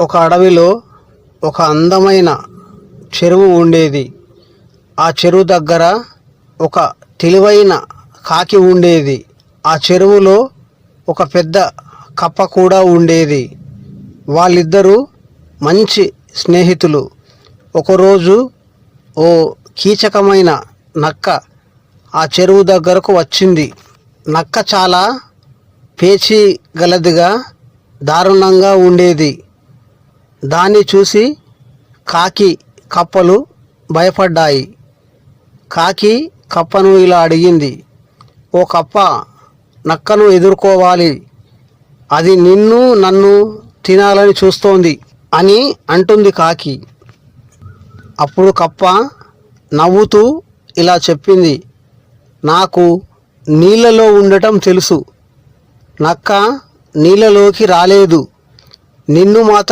ఒక అడవిలో ఒక అందమైన చెరువు ఉండేది. ఆ చెరువు దగ్గర ఒక తెలివైన కాకి ఉండేది. ఆ చెరువులో ఒక పెద్ద కప్ప కూడా ఉండేది. వాళ్ళిద్దరూ మంచి స్నేహితులు. ఒకరోజు ఓ కీచకమైన నక్క ఆ చెరువు దగ్గరకు వచ్చింది. నక్క చాలా పేచి గలదిగా దారుణంగా ఉండేది. దాన్ని చూసి కాకి కప్పలు భయపడ్డాయి. కాకి కప్పను ఇలా అడిగింది ఓ కప్ప నక్కను ఎదుర్కోవాలి. అది నిన్ను నన్ను తినాలని చూస్తోంది అని అంటుంది కాకి. అప్పుడు కప్ప నవ్వుతూ ఇలా చెప్పింది నాకు నీళ్ళలో ఉండటం తెలుసు. నక్క నీళ్ళలోకి రాలేదు. నిన్ను మాత్రం